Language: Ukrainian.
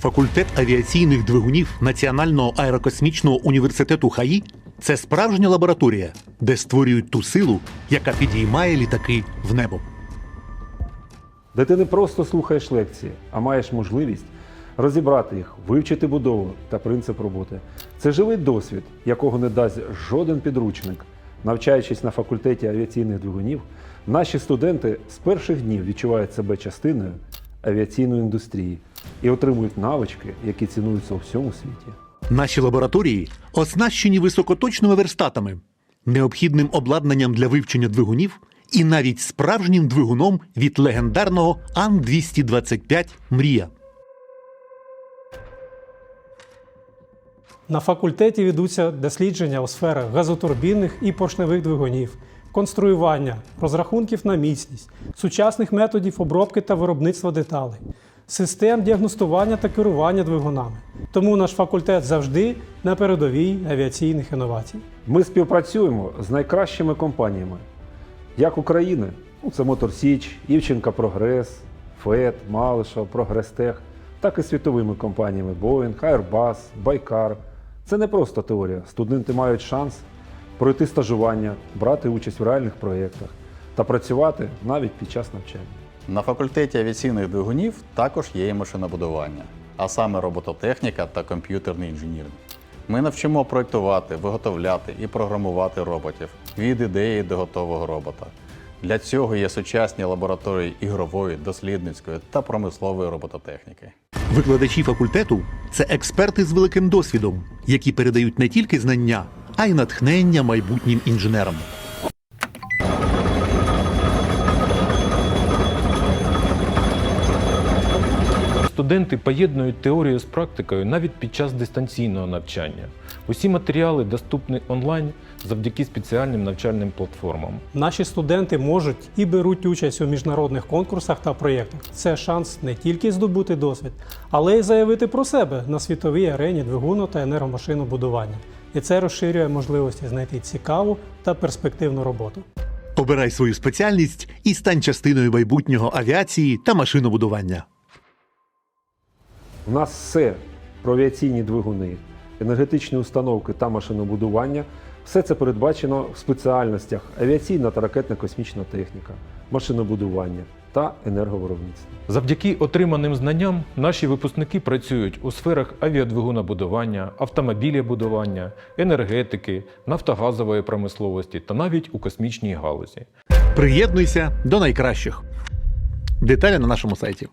Факультет авіаційних двигунів Національного аерокосмічного університету ХАІ це справжня лабораторія, де створюють ту силу, яка підіймає літаки в небо. де ти не просто слухаєш лекції, а маєш можливість розібрати їх, вивчити будову та принцип роботи. Це живий досвід, якого не дасть жоден підручник. Навчаючись на факультеті авіаційних двигунів, наші студенти з перших днів відчувають себе частиною авіаційної індустрії і отримують навички, які цінуються у всьому світі. Наші лабораторії оснащені високоточними верстатами, необхідним обладнанням для вивчення двигунів і навіть справжнім двигуном від легендарного Ан-225 Мрія. На факультеті ведуться дослідження у сферах газотурбінних і поршневих двигунів, конструювання, розрахунків на міцність, сучасних методів обробки та виробництва деталей, систем діагностування та керування двигунами. Тому наш факультет завжди на передовій авіаційних інновацій. Ми співпрацюємо з найкращими компаніями, як України, ну, це Мотор Січ, Івченка Прогрес, ФЕД, Малишев, Прогрестех, так і світовими компаніями Boeing, Airbus, Байкар. Це не просто теорія. Студенти мають шанс пройти стажування, брати участь в реальних проєктах та працювати навіть під час навчання. На факультеті авіаційних двигунів також є і машинобудування, а саме робототехніка та комп'ютерний інженіринг. Ми навчимо проєктувати, виготовляти і програмувати роботів від ідеї до готового робота. Для цього є сучасні лабораторії ігрової, дослідницької та промислової робототехніки. Викладачі факультету це експерти з великим досвідом, які передають не тільки знання, а й натхнення майбутнім інженерам. Студенти поєднують теорію з практикою навіть під час дистанційного навчання. Усі матеріали доступні онлайн завдяки спеціальним навчальним платформам. Наші студенти можуть і беруть участь у міжнародних конкурсах та проєктах. Це шанс не тільки здобути досвід, але й заявити про себе на світовій арені двигуну та енергомашинобудування. І це розширює можливості знайти цікаву та перспективну роботу. Обирай свою спеціальність і стань частиною майбутнього авіації та машинобудування. У нас все про авіаційні двигуни, енергетичні установки та машинобудування. Все це передбачено в спеціальностях авіаційна та ракетна космічна техніка, машинобудування та енерговиробництво. Завдяки отриманим знанням наші випускники працюють у сферах авіадвигунобудування, автомобілебудування, енергетики, нафтогазової промисловості та навіть у космічній галузі. Приєднуйся до найкращих. Деталі на нашому сайті.